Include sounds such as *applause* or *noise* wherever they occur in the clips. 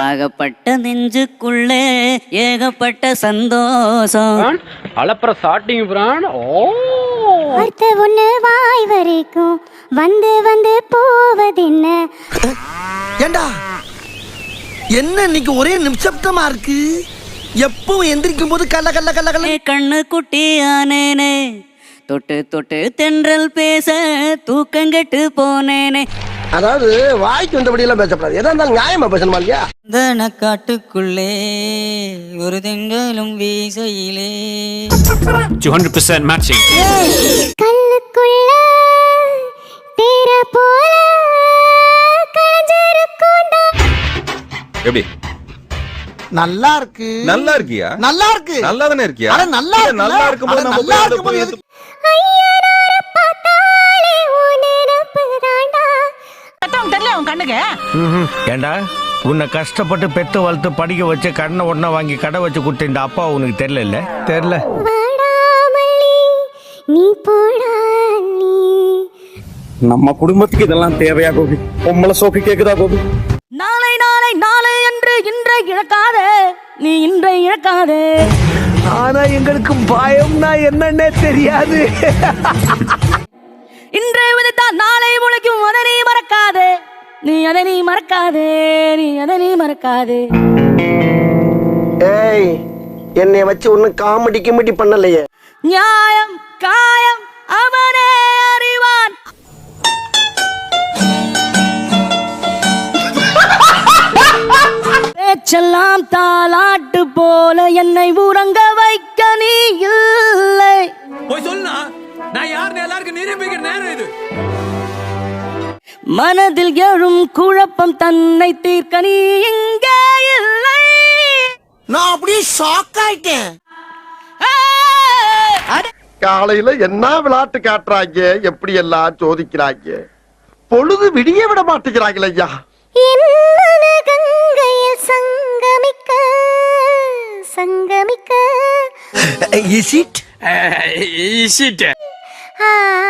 ஆகப்பட்ட நெஞ்சுக்குள்ளே ஏகப்பட்ட சந்தோஷம். அளப்புற ஸ்டார்டிங் பிரான் ஓ! வார்த்தை ஒண்ணு வாய் வரைக்கும். வந்து வந்து போவதென்ன? ஏண்டா? என்ன இன்னைக்கு ஒரே நிமிஷப்தமா இருக்கு? எப்பவும் எந்திரிக்கும் போது கல்ல கல்ல கல்ல கல்ல கண்ணு குட்டி ஆனேனே தொட்டு தொட்டு தென்றல் பேச தூக்கங்கெட்டு போனேனே. அதாவது வாய்க்கு வந்தபடி எல்லாம் பேசப்படாது. எதா இருந்தாலும் நியாயமா பேசணுமா இல்லையா? தன காட்டுக்குள்ளே ஒரு திங்களும் வீசையிலே. 200% matching. கல்லுக்குள்ள தேர போல எப்படி? நல்லா இருக்கு நல்லா இருக்கியா? நல்லா இருக்கு நல்லா தானே இருக்கியா நல்லா? நல்லா இருக்கும்போது நம்ம நல்லா இருக்கும்போது ஏண்டா? உன்னை கஷ்டப்பட்டு பெத்து வளர்த்து படிக்க வச்சு கண்ணை ஒண்ணா வாங்கி கடை வச்சு கொடுத்த இந்த அப்பா உனக்கு தெரியல தெரியல. வாடாமல்லி நீ போடா நீ நம்ம குடும்பத்துக்கு இதெல்லாம் தேவையா கோபி? பொம்பளை சோக்கு கேக்குதா கோபி? நாளை நாளை நாளை என்று இன்றை இழக்காதே. நீ இன்றை இழக்காதே. ஆனா எங்களுக்கு பயம்னா என்னன்னே தெரியாது. இன்றை விதைத்தால் நாளை முளைக்கும் அதை நீ மறக்காதே நீ அதை நீ மறக்காதே நீ அதை நீ மறக்காதே. ஏய் என்னைய வச்சு ஒன்னும் காமெடி கிமெடி பண்ணலையே. நியாயம் காயம் அவனே அறிவான். பேச்செல்லாம் தாலாட்டு போல என்னை உறங்க மனதில் எழும் குழப்பம் தன்னை தீர்க்க நீ இங்கே இல்லை. நான் அப்படியே ஷாக் ஆயிட்டேன். காலையில என்ன விளையாட்டு காட்டுறாங்க எப்படி எல்லாம் சோதிக்கிறாங்க? பொழுது விடிய விட மாட்டேங்கிறாங்களே ஐயா. சங்கமிக்க சங்கமிக்க. இஸ் இட் ஆ நேத்து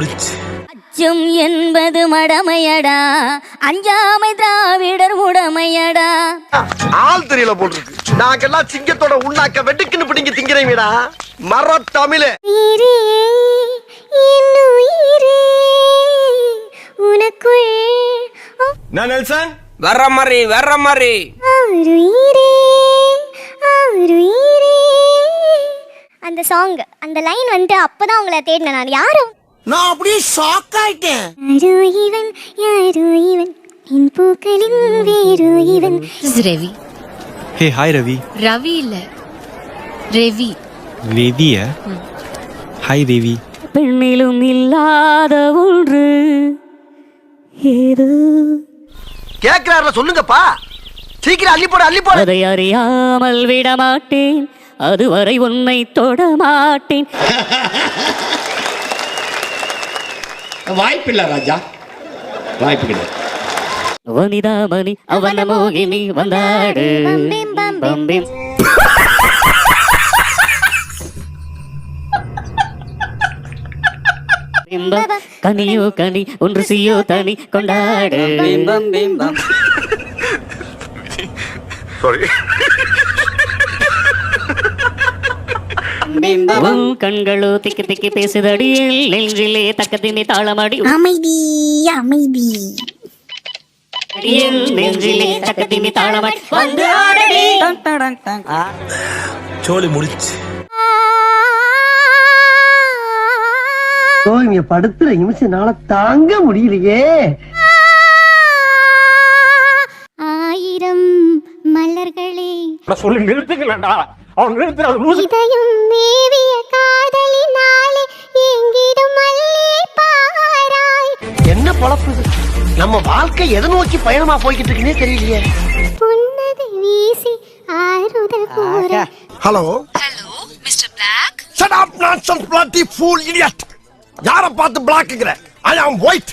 முடிச்சு அச்சம் என்பது மடமையடா. அஞ்சாமை திராவிடர் உடமையடா. ஆள் தெரியல போல் இருக்கு நாங்கெல்லாம் சிங்கத்தோட உண்ணாக்க வெட்டுக்குன்னு பிடிங்க திங்கிறீங்கடா. மர தமிழே. நெல்சன்? வர்ற மாதிரி வர்ற மாதிரி. அந்த சாங் அந்த லைன் வந்துட்டு அப்பதான் உங்களை தேடினேன் நான். யாரும் நான் அப்படியே ஷாக் ஆயிட்டேன். யாரோ இவன் யாரோ இவன். என் பூக்களின் வேறோ இவன். ரவி ஹே ஹாய் ரவி ரவி இல்ல. ரெவி ரவிய ஹாய் ரவி பெண்ணிலும் இல்லாத ஒன்று. ஏதோ? கேக்குறாருல சொல்லுங்கப்பா. சீக்கிரம் அள்ளி போட அள்ளி போட. அதை அறியாமல் விட மாட்டேன் அதுவரை உன்னை தொட மாட்டேன். *laughs* வாய்ப்பில்லை ராஜா. வாய்ப்பு கிடையாது வனிதாமணி அவன மோகினி வந்தாடு கனியோ கனி ஒன்று சியோ தனி கொண்டாடு. சாரி உன் கண்களோ திக்கி திக்கி பேசுதடியில் நெஞ்சிலே தக்கத்தினி தாளமடி. அமைதி அமைதி. நெஞ்சிலே தக்கத்தினி தாளமடி. வந்து ஆடடி. சோழி முடிச்சு. இங்க படுத்துற நிமிஷம்னால தாங்க முடியலையே. ஆயிரம் மலர்களே. சொல்லி நிறுத்துக்கலடா அவன் நிறுத்துற இதயம் மேவிய காதலினாலே எங்கிடும் மல்லே பாராய். என்ன பொழப்பு இது? நம்ம வாழ்க்கை எதை நோக்கி பயணமா போய்கிட்டு இருக்குன்னே தெரியலையே. புன்னகை வீசி ஆறுதல் கூற. Hello hello mister Black shut up nonsense bloody fool idiot. யார பார்த்து பிளாக்குங்கிற ஐ ஆம் ஒயிட்